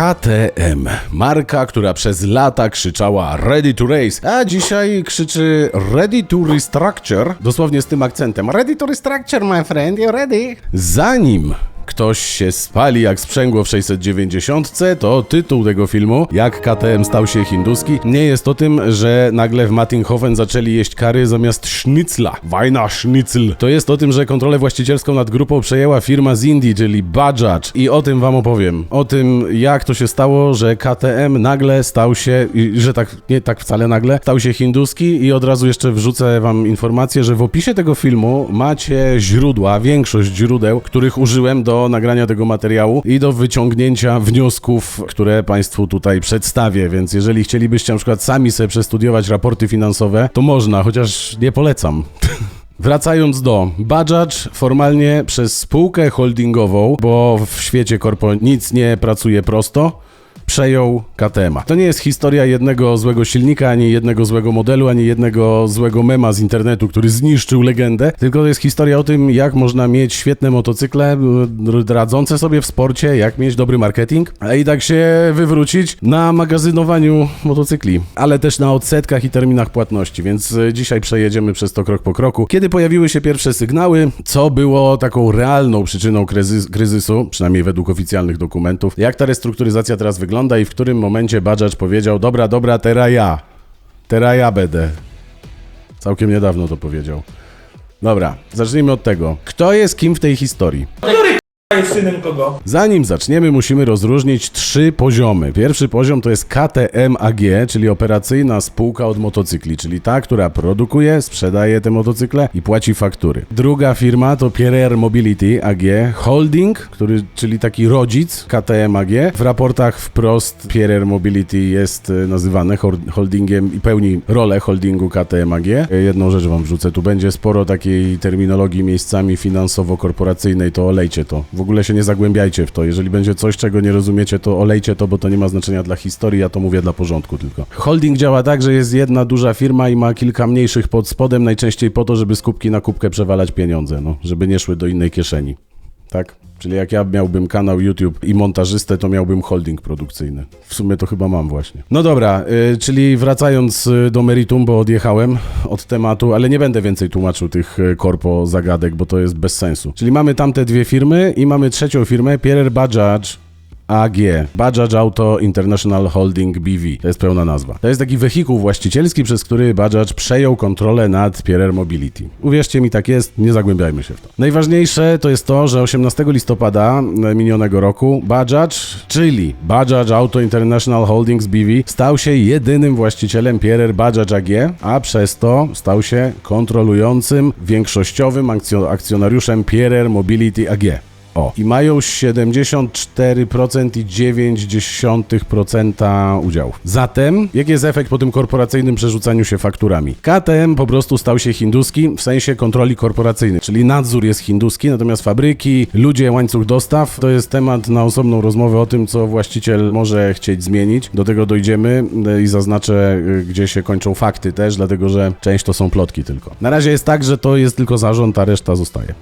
KTM. Marka, która przez lata krzyczała Ready to Race, a dzisiaj krzyczy Ready to Restructure, dosłownie z tym akcentem. Ready to Restructure, my friend, you ready? Zanim ktoś się spali jak sprzęgło w 690, to tytuł tego filmu, jak KTM stał się hinduski, nie jest o tym, że nagle w Mattinghofen zaczęli jeść kary zamiast sznycla. Wajna sznycl. To jest o tym, że kontrolę właścicielską nad grupą przejęła firma z Indii, czyli Bajaj. I o tym wam opowiem. O tym, jak to się stało, że KTM nagle stał się, że tak, nie tak wcale nagle, stał się hinduski i od razu jeszcze wrzucę wam informację, że w opisie tego filmu macie źródła, większość źródeł, których użyłem do nagrania tego materiału i do wyciągnięcia wniosków, które Państwu tutaj przedstawię, więc jeżeli chcielibyście na przykład sami sobie przestudiować raporty finansowe, to można, chociaż nie polecam. Wracając do Bajaj, formalnie przez spółkę holdingową, bo w świecie korpo nic nie pracuje prosto, przejął KTM-a. To nie jest historia jednego złego silnika, ani jednego złego modelu, ani jednego złego mema z internetu, który zniszczył legendę, tylko to jest historia o tym, jak można mieć świetne motocykle, radzące sobie w sporcie, jak mieć dobry marketing, a i tak się wywrócić na magazynowaniu motocykli, ale też na odsetkach i terminach płatności, więc y, dzisiaj przejedziemy przez to krok po kroku. Kiedy pojawiły się pierwsze sygnały, co było taką realną przyczyną kryzys- kryzysu, przynajmniej według oficjalnych dokumentów, jak ta restrukturyzacja teraz wygląda i w którym momencie Bajaj powiedział, dobra, dobra, teraz ja, teraz ja będę. Całkiem niedawno to powiedział. Dobra, zacznijmy od tego. Kto jest kim w tej historii? Zanim zaczniemy, musimy rozróżnić trzy poziomy. Pierwszy poziom to jest KTM AG, czyli operacyjna spółka od motocykli, czyli ta, która produkuje, sprzedaje te motocykle i płaci faktury. Druga firma to Pierre Mobility AG Holding, który, czyli taki rodzic KTM AG. W raportach wprost Pierre Mobility jest e, nazywane holdingiem i pełni rolę holdingu KTM AG. E, Jedną rzecz wam wrzucę, tu będzie sporo takiej terminologii miejscami finansowo-korporacyjnej, to olejcie to. W ogóle się nie zagłębiajcie w to. Jeżeli będzie coś, czego nie rozumiecie, to olejcie to, bo to nie ma znaczenia dla historii, ja to mówię dla porządku tylko. Holding działa tak, że jest jedna duża firma i ma kilka mniejszych pod spodem, najczęściej po to, żeby z kubki na kubkę przewalać pieniądze, no, żeby nie szły do innej kieszeni. Tak? Czyli jak ja miałbym kanał YouTube i montażystę, to miałbym holding produkcyjny. W sumie to chyba mam właśnie. No dobra, y, czyli wracając y, do meritum, bo odjechałem od tematu, ale nie będę więcej tłumaczył tych y, korpo zagadek, bo to jest bez sensu. Czyli mamy tamte dwie firmy i mamy trzecią firmę, Pierre Bajaj AG, Bajaj Auto International Holding BV. To jest pełna nazwa. To jest taki wehikuł właścicielski, przez który Bajaj przejął kontrolę nad Pierre Mobility. Uwierzcie mi, tak jest, nie zagłębiajmy się w to. Najważniejsze to jest to, że 18 listopada e, minionego roku Bajaj, czyli Bajaj Auto International Holdings BV, stał się jedynym właścicielem Pierre Bajaj AG, a przez to stał się kontrolującym większościowym akcjo- akcjonariuszem Pierre Mobility AG. O, i mają 74,9% udziałów. Zatem, jaki jest efekt po tym korporacyjnym przerzucaniu się fakturami? KTM po prostu stał się hinduski w sensie kontroli korporacyjnej, czyli nadzór jest hinduski, natomiast fabryki, ludzie, łańcuch dostaw to jest temat na osobną rozmowę o tym, co właściciel może chcieć zmienić. Do tego dojdziemy y, i zaznaczę, y, gdzie się kończą fakty też, dlatego że część to są plotki tylko. Na razie jest tak, że to jest tylko zarząd, a reszta zostaje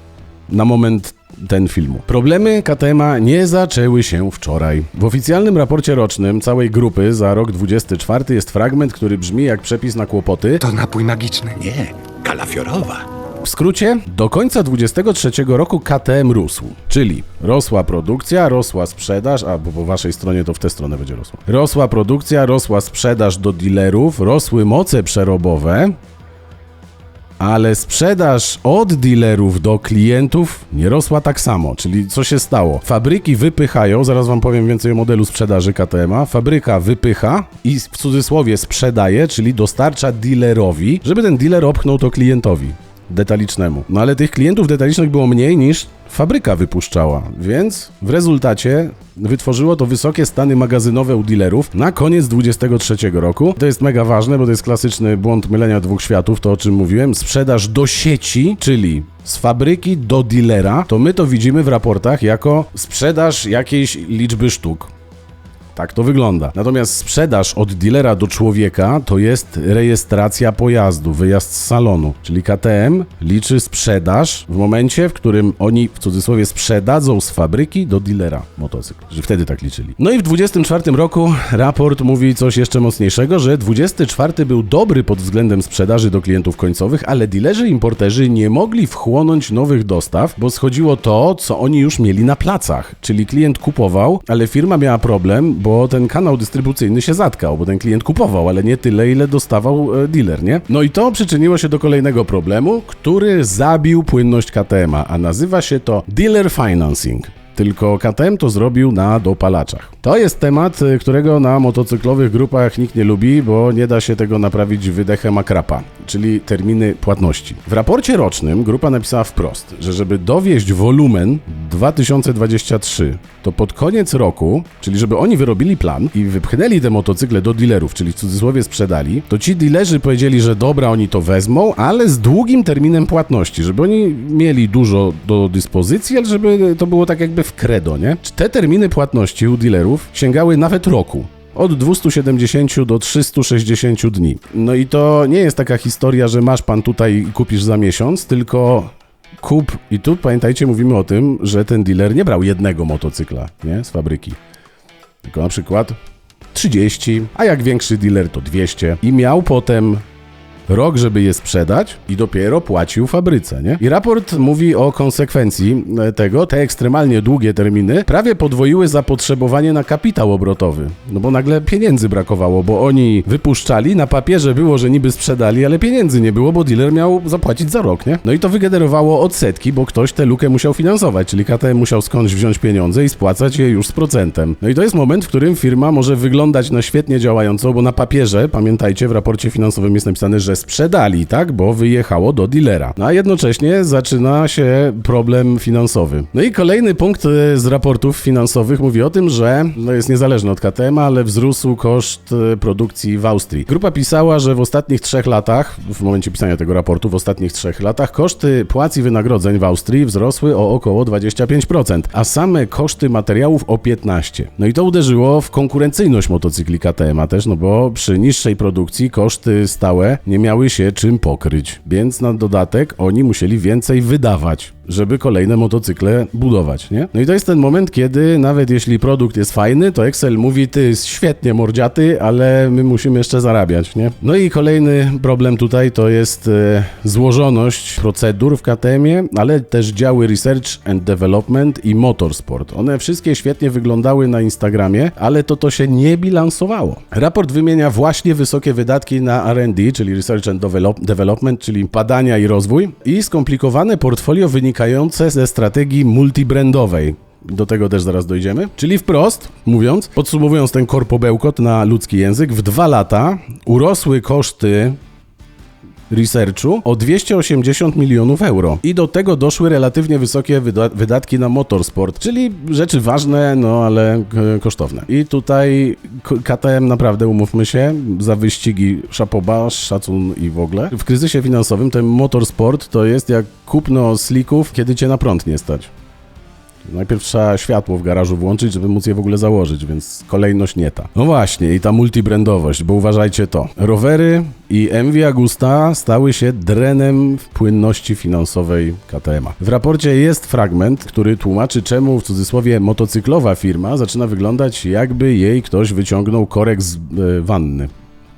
na moment ten filmu. Problemy KTM-a nie zaczęły się wczoraj. W oficjalnym raporcie rocznym całej grupy za rok 24 jest fragment, który brzmi jak przepis na kłopoty. To napój magiczny. Nie, kalafiorowa. W skrócie, do końca 23 roku KTM rósł, czyli rosła produkcja, rosła sprzedaż, a bo po waszej stronie to w tę stronę będzie rosła. Rosła produkcja, rosła sprzedaż do dealerów, rosły moce przerobowe, ale sprzedaż od dealerów do klientów nie rosła tak samo. Czyli co się stało? Fabryki wypychają, zaraz wam powiem więcej o modelu sprzedaży KTM-a. Fabryka wypycha i w cudzysłowie sprzedaje, czyli dostarcza dealerowi, żeby ten dealer opchnął to klientowi detalicznemu. No ale tych klientów detalicznych było mniej niż fabryka wypuszczała, więc w rezultacie wytworzyło to wysokie stany magazynowe u dealerów na koniec 23 roku. To jest mega ważne, bo to jest klasyczny błąd mylenia dwóch światów, to o czym mówiłem. Sprzedaż do sieci, czyli z fabryki do dealera, to my to widzimy w raportach jako sprzedaż jakiejś liczby sztuk. Tak to wygląda. Natomiast sprzedaż od dealera do człowieka to jest rejestracja pojazdu, wyjazd z salonu. Czyli KTM liczy sprzedaż w momencie, w którym oni w cudzysłowie sprzedadzą z fabryki do dealera motocykl. Że wtedy tak liczyli. No i w 24 roku raport mówi coś jeszcze mocniejszego, że 24 był dobry pod względem sprzedaży do klientów końcowych, ale dealerzy importerzy nie mogli wchłonąć nowych dostaw, bo schodziło to, co oni już mieli na placach. Czyli klient kupował, ale firma miała problem, bo ten kanał dystrybucyjny się zatkał, bo ten klient kupował, ale nie tyle, ile dostawał e, dealer, nie? No i to przyczyniło się do kolejnego problemu, który zabił płynność KTM-a, a nazywa się to dealer financing. Tylko KTM to zrobił na dopalaczach. To jest temat, y, którego na motocyklowych grupach nikt nie lubi, bo nie da się tego naprawić wydechem akrapa, czyli terminy płatności. W raporcie rocznym grupa napisała wprost, że żeby dowieść wolumen 2023, to pod koniec roku, czyli żeby oni wyrobili plan i wypchnęli te motocykle do dealerów, czyli w cudzysłowie sprzedali, to ci dealerzy powiedzieli, że dobra, oni to wezmą, ale z długim terminem płatności, żeby oni mieli dużo do dyspozycji, ale żeby to było tak jakby w credo, nie? Te terminy płatności u dealerów sięgały nawet roku. Od 270 do 360 dni. No i to nie jest taka historia, że masz pan tutaj i kupisz za miesiąc, tylko kup. I tu pamiętajcie, mówimy o tym, że ten dealer nie brał jednego motocykla, nie? Z fabryki. Tylko na przykład 30, a jak większy dealer to 200. I miał potem rok, żeby je sprzedać i dopiero płacił fabryce, nie? I raport mówi o konsekwencji e, tego. Te ekstremalnie długie terminy prawie podwoiły zapotrzebowanie na kapitał obrotowy. No bo nagle pieniędzy brakowało, bo oni wypuszczali, na papierze było, że niby sprzedali, ale pieniędzy nie było, bo dealer miał zapłacić za rok, nie? No i to wygenerowało odsetki, bo ktoś tę lukę musiał finansować, czyli KTM musiał skądś wziąć pieniądze i spłacać je już z procentem. No i to jest moment, w którym firma może wyglądać na świetnie działającą, bo na papierze, pamiętajcie, w raporcie finansowym jest napisane, że sprzedali, tak, bo wyjechało do dealera. A jednocześnie zaczyna się problem finansowy. No i kolejny punkt e, z raportów finansowych mówi o tym, że no jest niezależny od KTM, ale wzrósł koszt e, produkcji w Austrii. Grupa pisała, że w ostatnich trzech latach, w momencie pisania tego raportu, w ostatnich trzech latach koszty płac i wynagrodzeń w Austrii wzrosły o około 25%, a same koszty materiałów o 15%. No i to uderzyło w konkurencyjność motocykli KTM, a też, no bo przy niższej produkcji koszty stałe nie miały się czym pokryć, więc na dodatek oni musieli więcej wydawać, żeby kolejne motocykle budować, nie? No i to jest ten moment, kiedy nawet jeśli produkt jest fajny, to Excel mówi, ty jest świetnie mordziaty, ale my musimy jeszcze zarabiać, nie? No i kolejny problem tutaj to jest e, złożoność procedur w KTM-ie, ale też działy Research and Development i Motorsport. One wszystkie świetnie wyglądały na Instagramie, ale to to się nie bilansowało. Raport wymienia właśnie wysokie wydatki na R&D, czyli Research and Develop- Development, czyli badania i rozwój i skomplikowane portfolio wynikające ze strategii multibrandowej. Do tego też zaraz dojdziemy. Czyli wprost mówiąc, podsumowując ten korpobełkot na ludzki język, w dwa lata urosły koszty researchu o 280 milionów euro. I do tego doszły relatywnie wysokie wyda- wydatki na motorsport, czyli rzeczy ważne, no ale kosztowne. I tutaj KTM naprawdę, umówmy się, za wyścigi szapoba, szacun i w ogóle. W kryzysie finansowym ten motorsport to jest jak kupno slików, kiedy cię na prąd nie stać. Najpierw trzeba światło w garażu włączyć, żeby móc je w ogóle założyć, więc kolejność nie ta. No właśnie, i ta multibrandowość, bo uważajcie to. Rowery i MV Agusta stały się drenem płynności finansowej KTM-a. W raporcie jest fragment, który tłumaczy, czemu w cudzysłowie motocyklowa firma zaczyna wyglądać, jakby jej ktoś wyciągnął korek z wanny.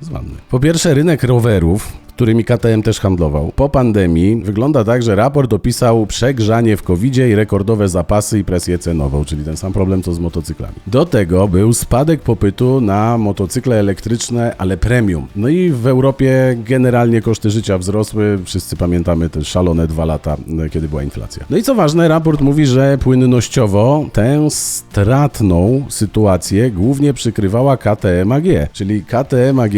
Z wanny. Po pierwsze, rynek rowerów, którymi KTM też handlował. Po pandemii wygląda tak, że raport opisał przegrzanie w covid i rekordowe zapasy i presję cenową, czyli ten sam problem co z motocyklami. Do tego był spadek popytu na motocykle elektryczne, ale premium. No i w Europie generalnie koszty życia wzrosły. Wszyscy pamiętamy te szalone dwa lata, kiedy była inflacja. No i co ważne, raport mówi, że płynnościowo tę stratną sytuację głównie przykrywała KTM AG, czyli KTM AG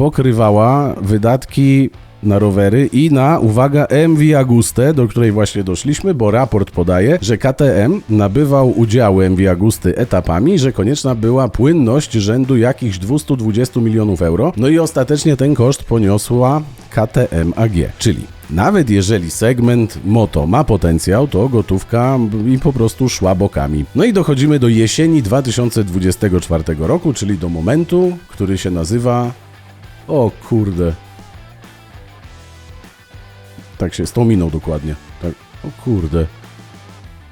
pokrywała wydatki na rowery i na, uwaga, MV Agustę, do której właśnie doszliśmy, bo raport podaje, że KTM nabywał udziały MV Agusty etapami, że konieczna była płynność rzędu jakichś 220 milionów euro, no i ostatecznie ten koszt poniosła KTM AG, czyli nawet jeżeli segment moto ma potencjał, to gotówka i po prostu szła bokami. No i dochodzimy do jesieni 2024 roku, czyli do momentu, który się nazywa. O kurde. Tak się z tą dokładnie. Tak. O kurde.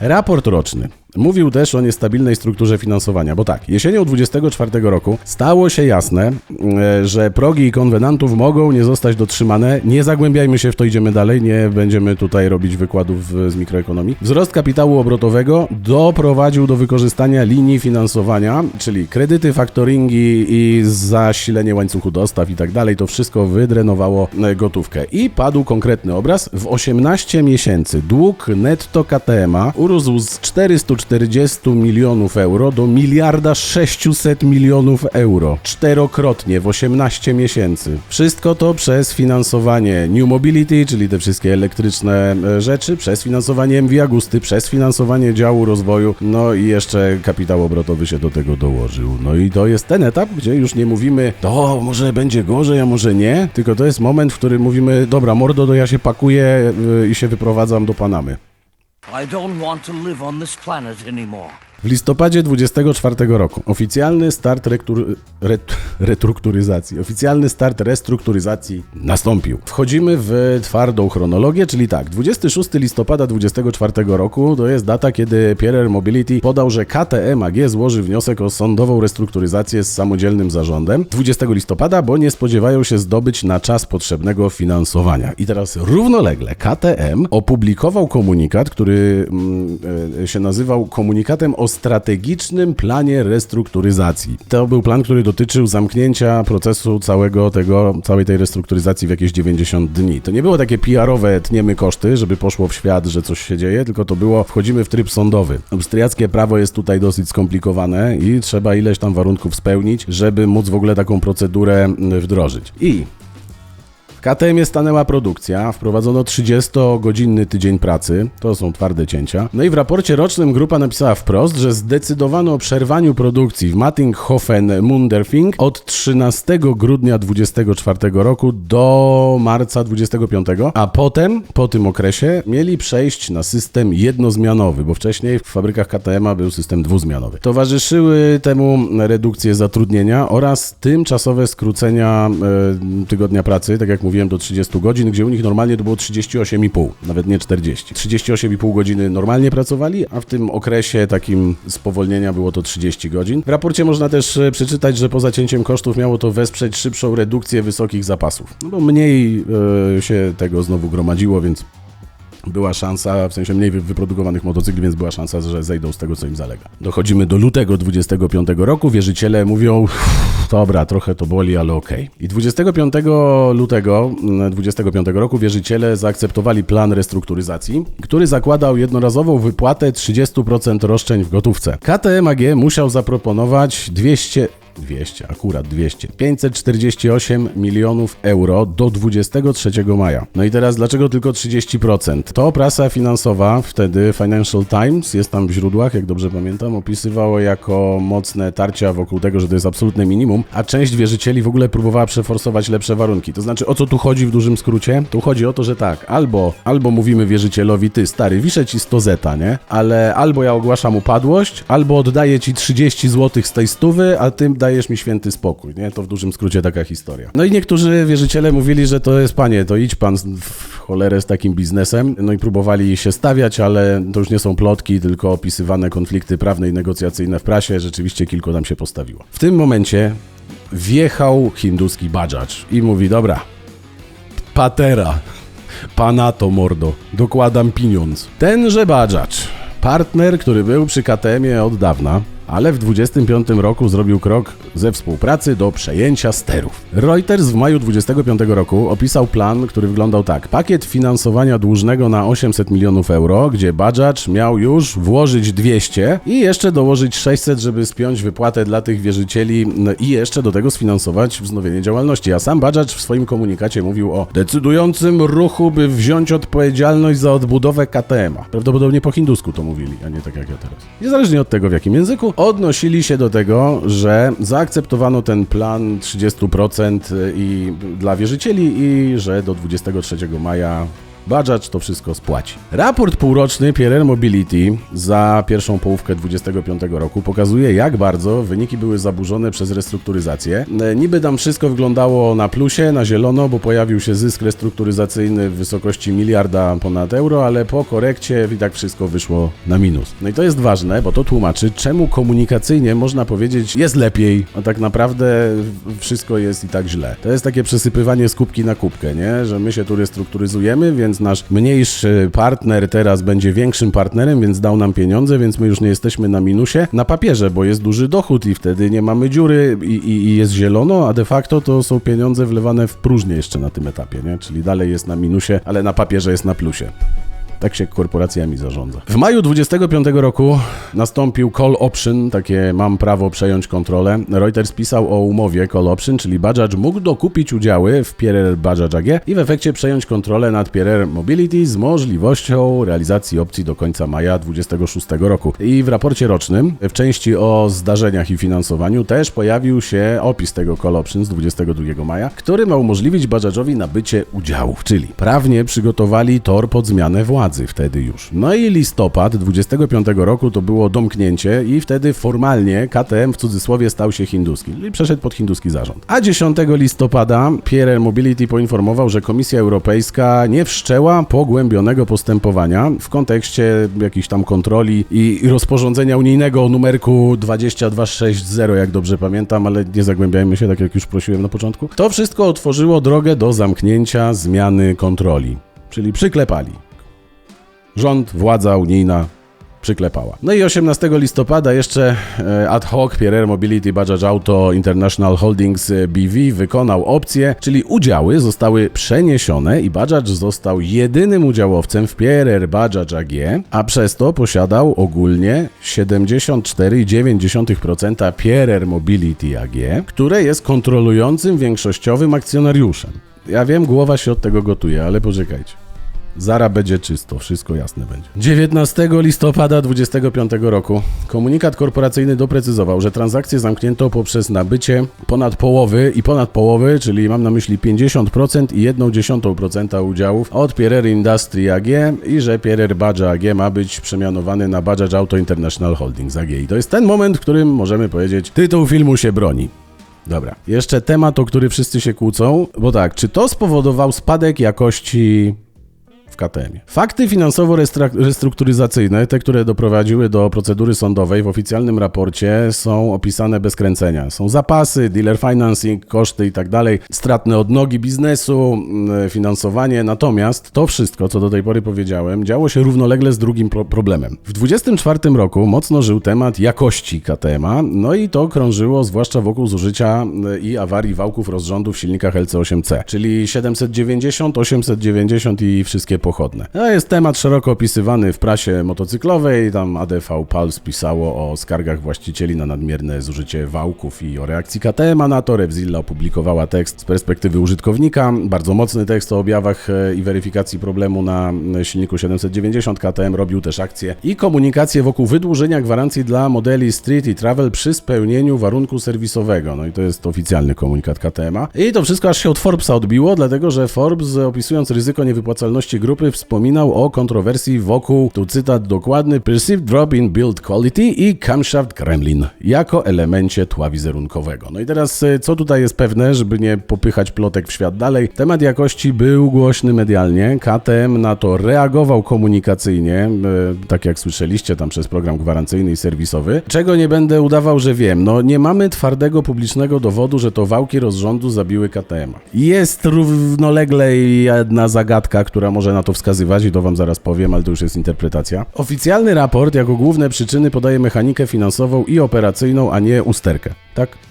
Raport roczny. Mówił też o niestabilnej strukturze finansowania, bo tak, jesienią 24 roku stało się jasne, e, że progi i konwenantów mogą nie zostać dotrzymane. Nie zagłębiajmy się w to, idziemy dalej, nie będziemy tutaj robić wykładów z mikroekonomii. Wzrost kapitału obrotowego doprowadził do wykorzystania linii finansowania, czyli kredyty, faktoringi i zasilenie łańcuchu dostaw i tak dalej. To wszystko wydrenowało e, gotówkę. I padł konkretny obraz. W 18 miesięcy dług netto KTM-a urósł z 440 milionów euro do miliarda 600 milionów euro. Czterokrotnie w 18 miesięcy. Wszystko to przez finansowanie New Mobility, czyli te wszystkie elektryczne e, rzeczy, przez finansowanie MV Agusty, przez finansowanie działu rozwoju, no i jeszcze kapitał obrotowy się do tego dołożył. No i to jest ten etap, gdzie już nie mówimy, to może będzie gorzej, a może nie, tylko to jest moment, w którym mówimy, dobra, mordo, to ja się pakuję y, i się wyprowadzam do Panamy. I don't want to live on this planet anymore. W listopadzie 24 roku oficjalny start rektur... ret... restrukturyzacji, oficjalny start restrukturyzacji nastąpił. Wchodzimy w twardą chronologię, czyli tak, 26 listopada 24 roku to jest data, kiedy Pierre Mobility podał, że KTM AG złoży wniosek o sądową restrukturyzację z samodzielnym zarządem 20 listopada, bo nie spodziewają się zdobyć na czas potrzebnego finansowania. I teraz równolegle KTM opublikował komunikat, który mm, e, się nazywał komunikatem o strategicznym planie restrukturyzacji. To był plan, który dotyczył zamknięcia procesu całego tego, całej tej restrukturyzacji w jakieś 90 dni. To nie było takie PR-owe tniemy koszty, żeby poszło w świat, że coś się dzieje, tylko to było wchodzimy w tryb sądowy. Austriackie prawo jest tutaj dosyć skomplikowane i trzeba ileś tam warunków spełnić, żeby móc w ogóle taką procedurę mm, wdrożyć. I KTM stanęła produkcja, wprowadzono 30-godzinny tydzień pracy, to są twarde cięcia. No i w raporcie rocznym grupa napisała wprost, że zdecydowano o przerwaniu produkcji w Mattinghofen Munderfing od 13 grudnia 24 roku do marca 25, a potem, po tym okresie, mieli przejść na system jednozmianowy, bo wcześniej w fabrykach KTM był system dwuzmianowy. Towarzyszyły temu redukcje zatrudnienia oraz tymczasowe skrócenia e, tygodnia pracy, tak jak mówiłem, do 30 godzin, gdzie u nich normalnie to było 38,5, nawet nie 40. 38,5 godziny normalnie pracowali, a w tym okresie takim spowolnienia było to 30 godzin. W raporcie można też e, przeczytać, że poza cięciem kosztów miało to wesprzeć szybszą redukcję wysokich zapasów. No bo mniej e, się tego znowu gromadziło, więc była szansa, w sensie mniej wy- wyprodukowanych motocykli, więc była szansa, że zejdą z tego, co im zalega. Dochodzimy do lutego 25 roku, wierzyciele mówią, "Uff, dobra, trochę to boli, ale okej. I 25 lutego mm, 25 roku wierzyciele zaakceptowali plan restrukturyzacji, który zakładał jednorazową wypłatę 30% roszczeń w gotówce. KTM AG musiał zaproponować 200 200, akurat 200. 548 milionów euro do 23 maja. No i teraz dlaczego tylko 30%? To prasa finansowa, wtedy Financial Times, jest tam w źródłach, jak dobrze pamiętam, opisywało jako mocne tarcia wokół tego, że to jest absolutne minimum, a część wierzycieli w ogóle próbowała przeforsować lepsze warunki. To znaczy, o co tu chodzi w dużym skrócie? Tu chodzi o to, że tak, albo, albo mówimy wierzycielowi, ty stary, wiszę ci 100 zeta, nie? Ale albo ja ogłaszam upadłość, albo oddaję ci 30 zł z tej stówy, a ty dajesz mi święty spokój, nie? To w dużym skrócie taka historia. No i niektórzy wierzyciele mówili, że to jest, panie, to idź pan w cholerę z takim biznesem. No i próbowali się stawiać, ale to już nie są plotki, tylko opisywane konflikty prawne i negocjacyjne w prasie. Rzeczywiście kilku tam się postawiło. W tym momencie wjechał hinduski Bajaj i mówi, dobra, patera, pana to mordo, dokładam pieniądz. Tenże Bajaj, partner, który był przy KTM-ie od dawna, ale w 25 roku zrobił krok ze współpracy do przejęcia sterów. Reuters w maju 25 roku opisał plan, który wyglądał tak. Pakiet finansowania dłużnego na 800 milionów euro, gdzie Bajaj miał już włożyć 200 i jeszcze dołożyć 600, żeby spiąć wypłatę dla tych wierzycieli no i jeszcze do tego sfinansować wznowienie działalności. A sam Bajaj w swoim komunikacie mówił o decydującym ruchu, by wziąć odpowiedzialność za odbudowę KTM-a. Prawdopodobnie po hindusku to mówili, a nie tak jak ja teraz. Niezależnie od tego w jakim języku, odnosili się do tego, że zaakceptowano ten plan 30% i dla wierzycieli i że do 23 maja Bajaj to wszystko spłaci. Raport półroczny PRR Mobility za pierwszą połówkę 2025 roku pokazuje, jak bardzo wyniki były zaburzone przez restrukturyzację. E, Niby tam wszystko wyglądało na plusie, na zielono, bo pojawił się zysk restrukturyzacyjny w wysokości miliarda ponad euro, ale po korekcie i tak wszystko wyszło na minus. No i to jest ważne, bo to tłumaczy, czemu komunikacyjnie można powiedzieć jest lepiej, a tak naprawdę wszystko jest i tak źle. To jest takie przesypywanie z kubki na kubkę, nie? Że my się tu restrukturyzujemy, więc nasz mniejszy partner teraz będzie większym partnerem, więc dał nam pieniądze, więc my już nie jesteśmy na minusie na papierze, bo jest duży dochód i wtedy nie mamy dziury i, i, i jest zielono, a de facto to są pieniądze wlewane w próżnię jeszcze na tym etapie, nie? Czyli dalej jest na minusie, ale na papierze jest na plusie. Tak się korporacjami zarządza. W maju 25 roku nastąpił call option, takie mam prawo przejąć kontrolę. Reuters pisał o umowie call option, czyli Bajaj mógł dokupić udziały w PRR Bajaj AG i w efekcie przejąć kontrolę nad PRR Mobility z możliwością realizacji opcji do końca maja 26 roku. I w raporcie rocznym, w części o zdarzeniach i finansowaniu też pojawił się opis tego call option z 22 maja, który ma umożliwić Bajajowi nabycie udziałów, czyli prawnie przygotowali tor pod zmianę władzy wtedy już. No i listopad 25 roku to było domknięcie i wtedy formalnie KTM w cudzysłowie stał się hinduski, czyli przeszedł pod hinduski zarząd. A 10 listopada PRL Mobility poinformował, że Komisja Europejska nie wszczęła pogłębionego postępowania w kontekście jakichś tam kontroli i rozporządzenia unijnego numerku 2260, jak dobrze pamiętam, ale nie zagłębiajmy się, tak jak już prosiłem na początku. To wszystko otworzyło drogę do zamknięcia zmiany kontroli, czyli przyklepali rząd, władza unijna przyklepała. No i 18 listopada jeszcze e, ad hoc PRR Mobility Bajaj Auto International Holdings e, BV wykonał opcję, czyli udziały zostały przeniesione i Bajaj został jedynym udziałowcem w PRR Bajaj AG, a przez to posiadał ogólnie 74,9% PRR Mobility AG, które jest kontrolującym większościowym akcjonariuszem. Ja wiem, głowa się od tego gotuje, ale poczekajcie. Zara będzie czysto, wszystko jasne będzie. 19 listopada 2025 roku komunikat korporacyjny doprecyzował, że transakcję zamknięto poprzez nabycie ponad połowy i ponad połowy, czyli mam na myśli 50% i 1,1% udziałów od PRR Industry AG i że PRR Badge AG ma być przemianowany na Bajaj Auto International Holdings AG. I to jest ten moment, w którym możemy powiedzieć, tytuł filmu się broni. Dobra, jeszcze temat, o który wszyscy się kłócą, bo tak, czy to spowodował spadek jakości KTM. Fakty finansowo-restrukturyzacyjne, te, które doprowadziły do procedury sądowej w oficjalnym raporcie są opisane bez kręcenia. Są zapasy, dealer financing, koszty i tak stratne odnogi biznesu, mm, finansowanie. Natomiast to wszystko, co do tej pory powiedziałem, działo się równolegle z drugim pro problemem. W 24 roku mocno żył temat jakości KTM-a, no i to krążyło zwłaszcza wokół zużycia y, i awarii wałków rozrządu w silnikach LC8C, czyli 790, 890 i wszystkie pochodne. To jest temat szeroko opisywany w prasie motocyklowej, tam ADV Pulse pisało o skargach właścicieli na nadmierne zużycie wałków i o reakcji KTM na to. Revzilla opublikowała tekst z perspektywy użytkownika, bardzo mocny tekst o objawach e, i weryfikacji problemu na e, silniku 790. KTM robił też akcję i komunikację wokół wydłużenia gwarancji dla modeli Street i Travel przy spełnieniu warunku serwisowego. No i to jest oficjalny komunikat KTM-a. I to wszystko aż się od Forbesa odbiło, dlatego że Forbes opisując ryzyko niewypłacalności grupy wspominał o kontrowersji wokół, tu cytat dokładny, Perceived Drop in Build Quality i Camshaft Kremlin jako elemencie tła wizerunkowego. No i teraz e, co tutaj jest pewne, żeby nie popychać plotek w świat dalej, temat jakości był głośny medialnie, KTM na to reagował komunikacyjnie, e, tak jak słyszeliście tam przez program gwarancyjny i serwisowy, czego nie będę udawał, że wiem, no nie mamy twardego publicznego dowodu, że to wałki rozrządu zabiły KTM. Jest równolegle jedna zagadka, która może na to to wskazywać i to wam zaraz powiem, ale to już jest interpretacja. Oficjalny raport jako główne przyczyny podaje mechanikę finansową i operacyjną, a nie usterkę. Tak?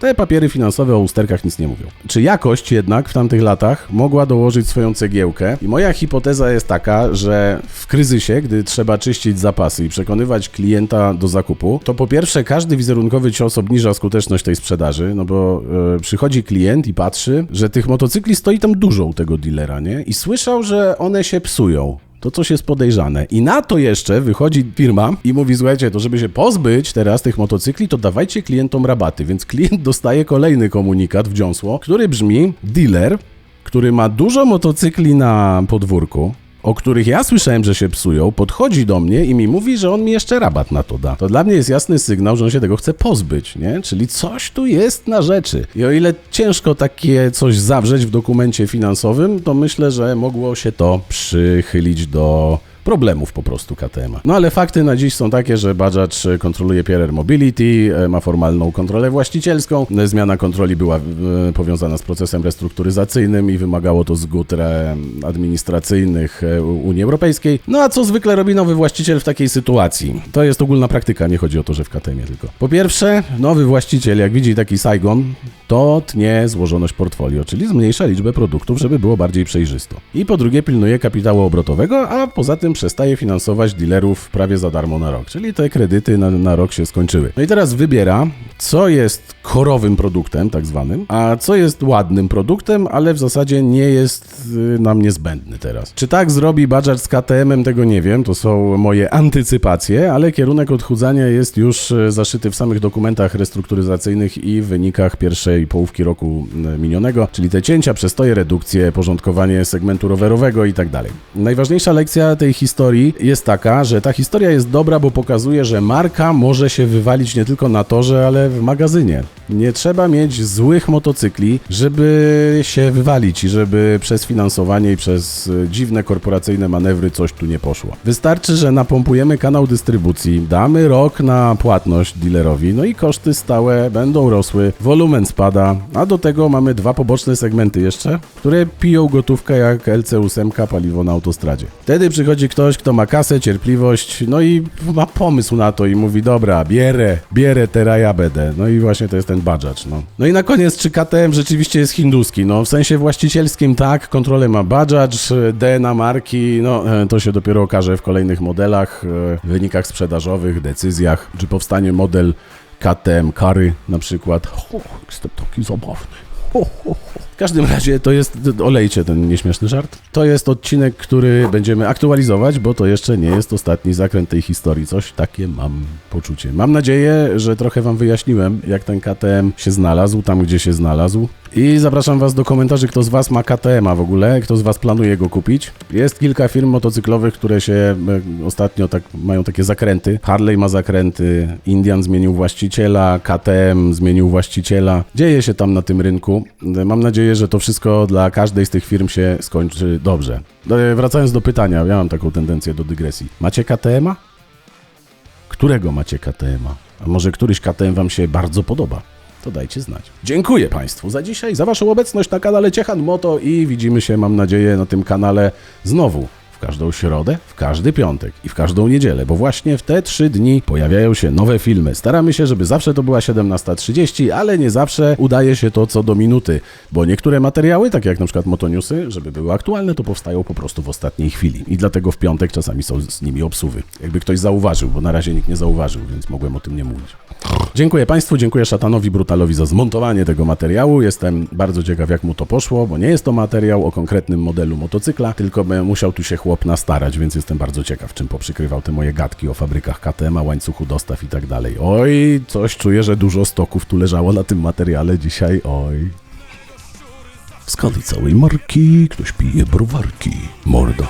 Te papiery finansowe o usterkach nic nie mówią. Czy jakość jednak w tamtych latach mogła dołożyć swoją cegiełkę? I moja hipoteza jest taka, że w kryzysie, gdy trzeba czyścić zapasy i przekonywać klienta do zakupu, to po pierwsze każdy wizerunkowy cios obniża skuteczność tej sprzedaży, no bo e, przychodzi klient i patrzy, że tych motocykli stoi tam dużo u tego dealera, nie? I słyszał, że one się psują. To coś jest podejrzane. I na to jeszcze wychodzi firma i mówi, słuchajcie, to żeby się pozbyć teraz tych motocykli, to dawajcie klientom rabaty. Więc klient dostaje kolejny komunikat w dziąsło, który brzmi, dealer, który ma dużo motocykli na podwórku, o których ja słyszałem, że się psują, podchodzi do mnie i mi mówi, że on mi jeszcze rabat na to da. To dla mnie jest jasny sygnał, że on się tego chce pozbyć, nie? Czyli coś tu jest na rzeczy. I o ile ciężko takie coś zawrzeć w dokumencie finansowym, to myślę, że mogło się to przychylić do problemów po prostu KTM. No ale fakty na dziś są takie, że Bajaj kontroluje Pierer Mobility, e, ma formalną kontrolę właścicielską. E, Zmiana kontroli była e, powiązana z procesem restrukturyzacyjnym i wymagało to zgód e, administracyjnych e, Unii Europejskiej. No a co zwykle robi nowy właściciel w takiej sytuacji? To jest ogólna praktyka, nie chodzi o to, że w KTM tylko. Po pierwsze, nowy właściciel, jak widzi taki Saigon, to tnie złożoność portfolio, czyli zmniejsza liczbę produktów, żeby było bardziej przejrzysto. I po drugie pilnuje kapitału obrotowego, a poza tym przestaje finansować dealerów prawie za darmo na rok, czyli te kredyty na, na rok się skończyły. No i teraz wybiera, co jest korowym produktem, tak zwanym, a co jest ładnym produktem, ale w zasadzie nie jest y, nam niezbędny teraz. Czy tak zrobi Bajaj z KTM-em, tego nie wiem, to są moje antycypacje, ale kierunek odchudzania jest już y, zaszyty w samych dokumentach restrukturyzacyjnych i wynikach pierwszej połówki roku y, minionego, czyli te cięcia, przestoje, redukcje, porządkowanie segmentu rowerowego i tak dalej. Najważniejsza lekcja tej historii jest taka, że ta historia jest dobra, bo pokazuje, że marka może się wywalić nie tylko na torze, ale w magazynie. Nie trzeba mieć złych motocykli, żeby się wywalić i żeby przez finansowanie i przez y, dziwne korporacyjne manewry coś tu nie poszło. Wystarczy, że napompujemy kanał dystrybucji, damy rok na płatność dealerowi, no i koszty stałe będą rosły, wolumen spada, a do tego mamy dwa poboczne segmenty jeszcze, które piją gotówkę jak LC8 paliwo na autostradzie. Wtedy przychodzi ktoś, kto ma kasę, cierpliwość, no i ma pomysł na to i mówi, dobra, bierę, bierę, teraz ja będę. No i właśnie to jest ten Bajaj, no. No i na koniec, czy KTM rzeczywiście jest hinduski? No w sensie właścicielskim tak, kontrolę ma Bajaj, DNA marki, no e, to się dopiero okaże w kolejnych modelach, e, wynikach sprzedażowych, decyzjach, czy powstanie model KTM Kary na przykład. O, jestem taki zabawny. Ho, ho, ho. W każdym razie to jest, olejcie ten nieśmieszny żart. To jest odcinek, który będziemy aktualizować, bo to jeszcze nie jest ostatni zakręt tej historii. Coś takie mam poczucie. Mam nadzieję, że trochę wam wyjaśniłem, jak ten KTM się znalazł, tam gdzie się znalazł. I zapraszam was do komentarzy, kto z was ma KTM-a w ogóle, kto z was planuje go kupić. Jest kilka firm motocyklowych, które się e, ostatnio tak, mają takie zakręty. Harley ma zakręty, Indian zmienił właściciela, KTM zmienił właściciela. Dzieje się tam na tym rynku. E, Mam nadzieję, że to wszystko dla każdej z tych firm się skończy dobrze. E, Wracając do pytania, ja mam taką tendencję do dygresji. Macie KTM-a? Którego macie KTM-a? A może któryś KTM wam się bardzo podoba? To dajcie znać. Dziękuję Państwu za dzisiaj, za Waszą obecność na kanale Ciechan Moto i widzimy się, mam nadzieję, na tym kanale znowu. W każdą środę, w każdy piątek i w każdą niedzielę, bo właśnie w te trzy dni pojawiają się nowe filmy. Staramy się, żeby zawsze to była 17.30, ale nie zawsze udaje się to co do minuty, bo niektóre materiały, takie jak na przykład Motoniusy, żeby były aktualne, to powstają po prostu w ostatniej chwili. I dlatego w piątek czasami są z nimi obsuwy. Jakby ktoś zauważył, bo na razie nikt nie zauważył, więc mogłem o tym nie mówić. Dziękuję Państwu, dziękuję Szatanowi Brutalowi za zmontowanie tego materiału. Jestem bardzo ciekaw, jak mu to poszło, bo nie jest to materiał o konkretnym modelu motocykla, tylko by musiał tu się chłop nastarać, więc jestem bardzo ciekaw, czym poprzykrywał te moje gadki o fabrykach KTM, łańcuchu dostaw i tak dalej. Oj, coś czuję, że dużo stoków tu leżało na tym materiale dzisiaj, oj. W skali całej marki ktoś pije browarki. Mordo.